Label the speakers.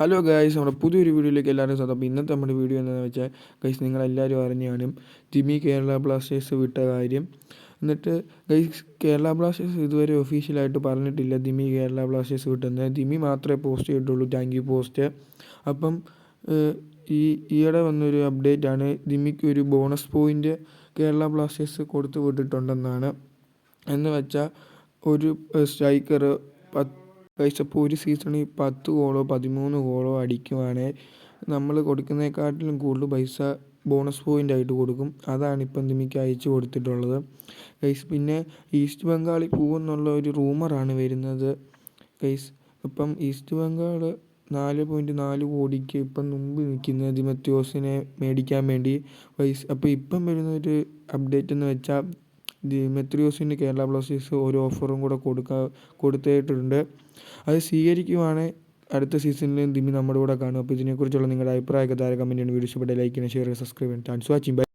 Speaker 1: Hello guys നമ്മുടെ പുതിയൊരു വീഡിയോയിലേക്ക് എല്ലാവരും സ്വന്തം അപ്പോൾ ഇന്നത്തെ നമ്മുടെ വീഡിയോ എന്താണെന്ന് വെച്ചാൽ ഗൈസ് നിങ്ങളെല്ലാവരും അറിഞ്ഞു കാണും ജിമ്മി കേരള ബ്ലാസ്റ്റേഴ്സ് വിട്ട കാര്യം. എന്നിട്ട് ഗൈസ് കേരള ബ്ലാസ്റ്റേഴ്സ് ഇതുവരെ ഒഫീഷ്യലായിട്ട് പറഞ്ഞിട്ടില്ല ദിമി കേരള ബ്ലാസ്റ്റേഴ്സ് വിട്ടെന്ന്. ദിമി മാത്രമേ പോസ്റ്റ് ചെയ്തിട്ടുള്ളൂ താങ്ക് യു പോസ്റ്റ് അപ്പം ഈ ഈയിടെ വന്നൊരു അപ്ഡേറ്റ് ആണ്. ദിമിക്ക് ഒരു ബോണസ് പോയിന്റ് കേരള ബ്ലാസ്റ്റേഴ്സ് കൊടുത്തു വിട്ടിട്ടുണ്ടെന്നാണ്. എന്ന് വെച്ചാൽ ഒരു സ്ട്രൈക്കർ പത്ത് അപ്പോൾ ഒരു സീസണിൽ പത്ത് ഗോളോ പതിമൂന്ന് ഗോളോ അടിക്കുവാണെങ്കിൽ നമ്മൾ കൊടുക്കുന്നതിനെക്കാട്ടിലും കൂടുതൽ പൈസ ബോണസ് പോയിന്റ് ആയിട്ട് കൊടുക്കും. അതാണ് ഇപ്പം ദിമിക്ക് അയച്ചു കൊടുത്തിട്ടുള്ളത്. ഗൈസ് പിന്നെ ഈസ്റ്റ് ബംഗാളിൽ പോകുമെന്നുള്ള ഒരു റൂമറാണ് വരുന്നത്. ഗൈസ് ഇപ്പം ഈസ്റ്റ് ബംഗാൾ നാല് പോയിന്റ് നാല് കോടിക്ക് ഇപ്പം മുമ്പ് നിൽക്കുന്ന ദിമത്യോസിനെ മേടിക്കാൻ വേണ്ടി. പൈസ അപ്പോൾ ഇപ്പം വരുന്ന ഒരു അപ്ഡേറ്റ് എന്ന് വെച്ചാൽ ദിമെത്രിയോസിന് കേരള ബ്ലാസ്റ്റേഴ്സ് ഒരു ഓഫറും കൂടെ കൊടുക്കുക കൊടുത്തിട്ടുണ്ട് അത് സ്വീകരിക്കുവാണെങ്കിൽ അടുത്ത സീസണിൽ ദിമി നമ്മുടെ കൂടെ കാണും അപ്പോൾ ഇതിനെക്കുറിച്ചുള്ള നിങ്ങളുടെ അഭിപ്രായമൊക്കെ താഴെ കമന്റ് വീഡിയോ ഇഷ്ടപ്പെട്ട ലൈക്ക് ചെയ്യണം ഷെയർ ചെയ്യുക സബ്സ്ക്രൈബ് ചെയ്യണം താങ്ക്സ് വാച്ചിങ് ബൈ